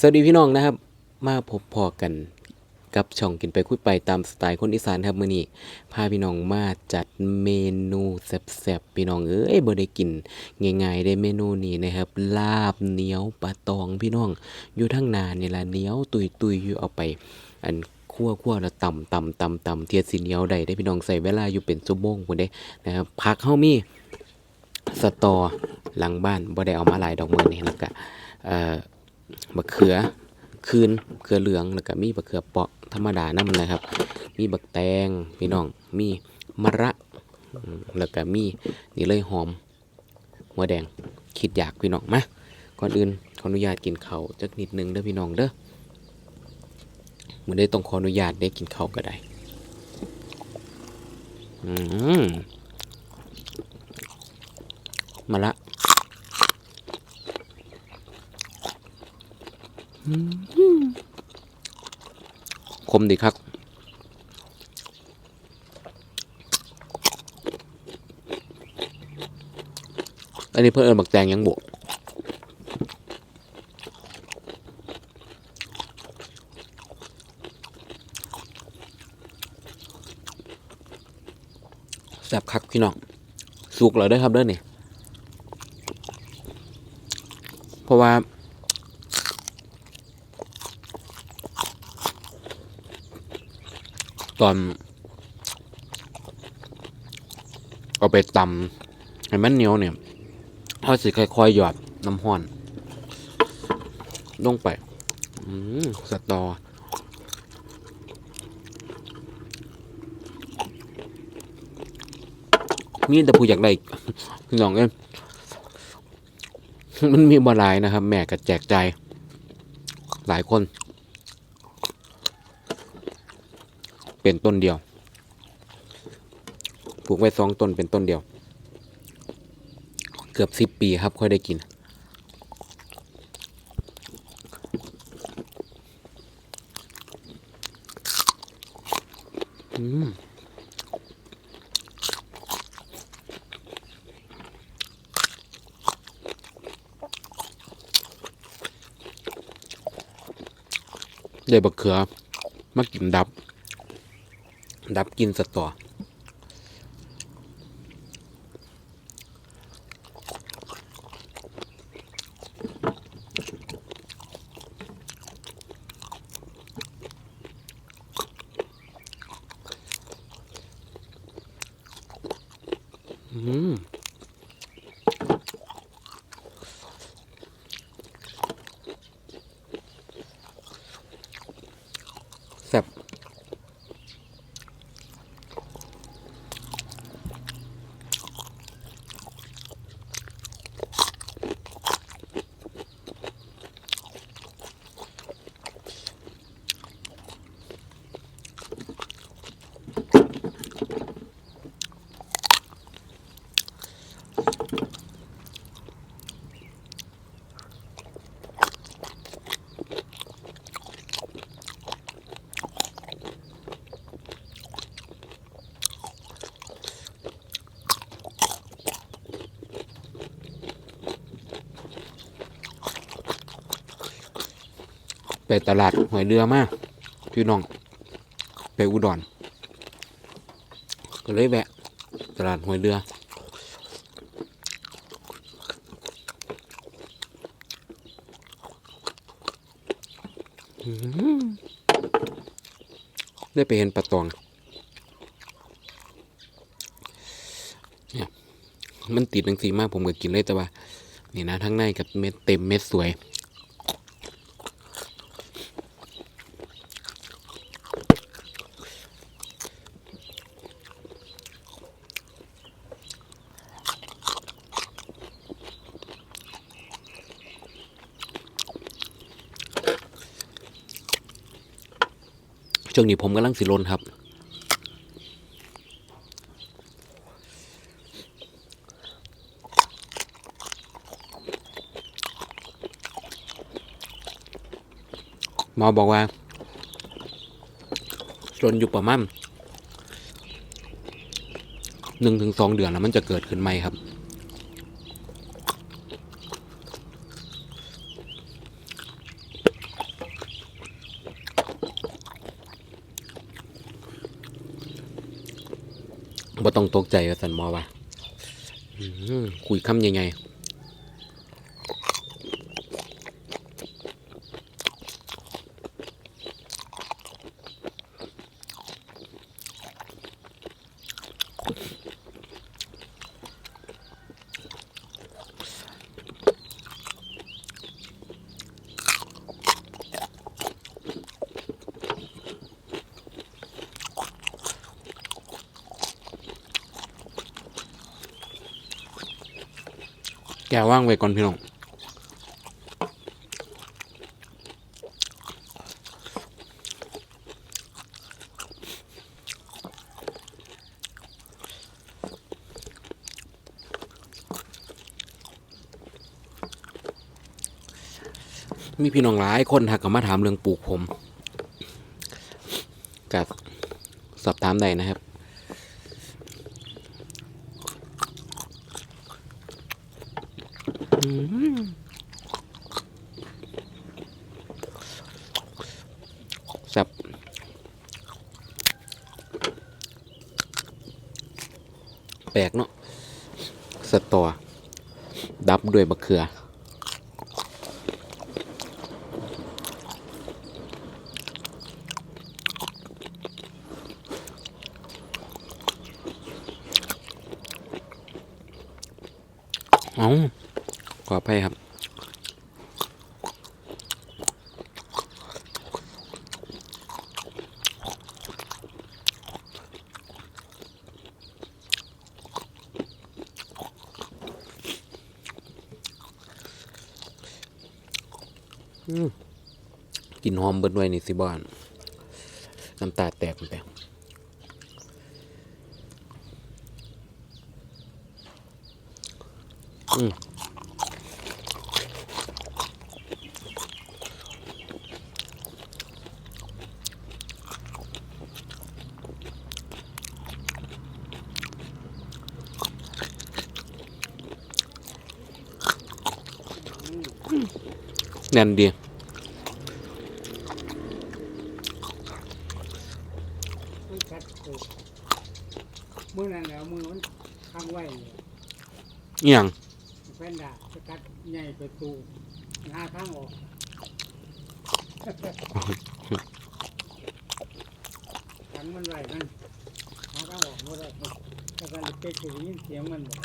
สวัสดีพี่น้องนะครับ มาพบพอกันกับช่องกินไปคุยไปตามสไตล์คนอีสานครับมื้อนี้พาพี่น้องมาจัดเมนูแซ่บๆพี่น้องเอ้ยบ่ได้กินง่ายๆได้เมนูนี้นะครับ ลาบเหนียวปลาตองพี่น้อง อยู่ทั้งนานนี่ละเหนียวตุยๆอยู่เอาไป อันคั่วคั่วแล้วตำตำตำตำเทียดสีเหนียวได้ได้พี่น้องใส่เวลาอยู่เป็นชั่วโมงพุ่นเด้นะครับผักเฮามีสตอหลังบ้านบ่ได้เอามาหลายดอกมื้อนี้แล้วก็เอ่อ บักเขือคืนเขือเหลืองแล้วก็มีบักเขือเปาะธรรมดานั่นนะครับ มีบักแตงพี่น้องมีมะระแล้วก็มีนี่เลยหอมหัวแดงคิดอยากพี่น้องมาก่อนอื่นขออนุญาตกินเขาจักนิดนึงเด้อพี่น้องเด้อมันได้ต้องขออนุญาตได้กินเขาก็ได้อืมมะระ คมดีครับอันนี้เพื่อนเอิญบักแตงยังบวกแซ่บคักพี่น้อง สุกแล้วเด้วยครับเด้อนี่ เพราะว่า ตอน เอาไปตำให้มันเหนียวเนี่ยเขาสิค่อยๆหยอดน้ำห้อนลงไปอืมสตอมีแต่ผู้อยากได้พี่น้องเอ้ยมันมีบหลายนะครับ แม่ก็แจกใจ หลายคน เป็นต้นเดียว ปลูกไว้สองต้นเป็นต้นเดียว เกือบสิบปีครับค่อยได้กิน อืมได้บักเขือมากินดับ ดับกินสตออืมแซ่บ ไปตลาดหอยเรือมาพี่น้อง ไปอุดรก็เลยแวะ ตลาดหอยเรือ ได้ไปเห็นปลาตองเนี่ยมันติดหนังสีมากผมก็กินเลยแต่ว่า นี่นะทั้งในกับเม็ดเต็มเม็ดสวย ช่วงนี้ผมกำลังสิลนครับ หมอบอกว่าลนอยู่ประมาณหนึ่งถึงสองเดือนแล้วมันจะเกิดขึ้นไหมครับ บ่ ต้องตกใจว่าสันหมอว่าคุยคำยังไง แกว่างไว้ก่อนพี่น้องมีพี่น้องหลายคนทักมาถามเรื่องปลูกผม กับสอบถามได้นะครับ ลกเนาะสตอดับด้วยบะเขือ เอาขออภัยครับ กินหอมเบิดไว้นี่สิบ้านน้ำตาแตกไปอืม แน่นดีมันชัดตัวมือนั่นแหล้วมือมันค้างไว้เนี่ยอหย่างแฟนดาสกัดใหญ่ไปตูหาทางออกขังมันไว้นั่นหาทางออกไม่ได้ถ้าการเป๊กจะได้ยินเสียงมันบอก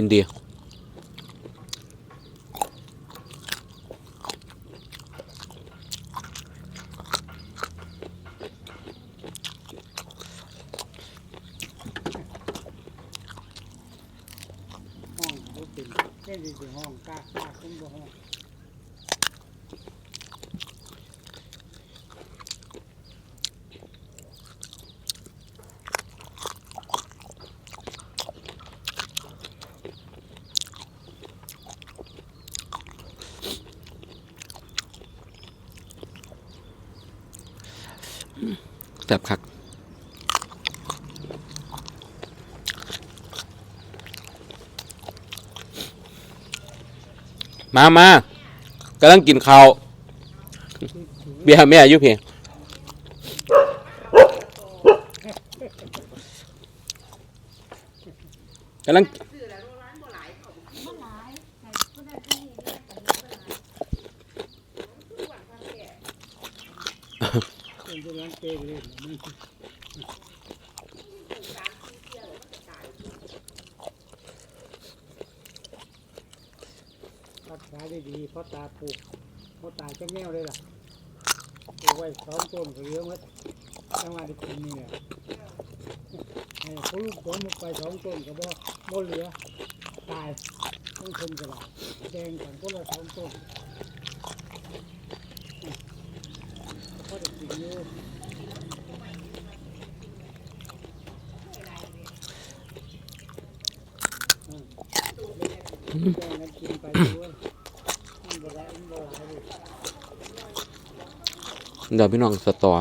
ยินดีห้องบ่เป็นแค่ดีห้องกล้ากล้าขึ้นบ่ห้อง แซ่บคักมามากำลังกินข้าวเบียร์แม่อายุเพียงกำลัง เป็นตัวนั้นเป๊กเลยมันรักษาได้ดีเพราะตาปลูกเพราะตายจะแมวเลยล่ะปลูกไว้สองต้นก็เหลือหมดจังหวะที่กินนี่แหละให้เขาลูกผลมาไปสองต้นก็บ่บ่เหลือตายต้องคนกระดาษแดงกันคนละสองต้นก็ได้กินอยู่อืมแบ่งกันกินไปด้วยมันบ่ได้มันบ่หลาย เดี๋ยวพี่น้องสตอ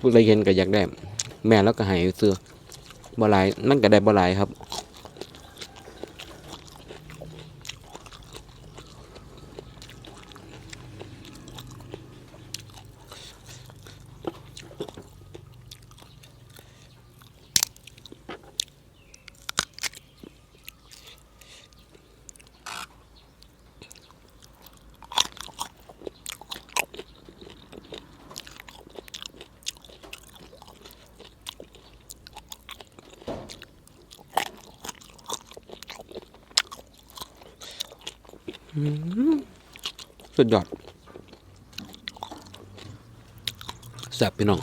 ผู้ใดเห็นก็อยากได้ แม่แล้วก็หายเสื้อบ่หลายนั่นก็ได้บ่หลายครับ สุดยอดแซ่บพี่น้อง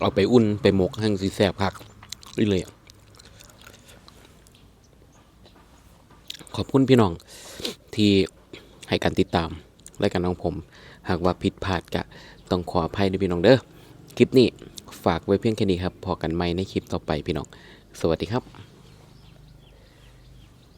เอาไปอุ่นไปหมกหั่งสีแซ่บคักนี่เลยขอบคุณพี่น้อง ที่ให้การติดตามรายการของผม หากว่าผิดพลาดก็ต้องขออภัยด้วยพี่น้องเด้อคลิปนี้ฝากไว้เพียงแค่นี้ครับ พอกันใหม่ในคลิปต่อไปพี่น้อง สวัสดีครับ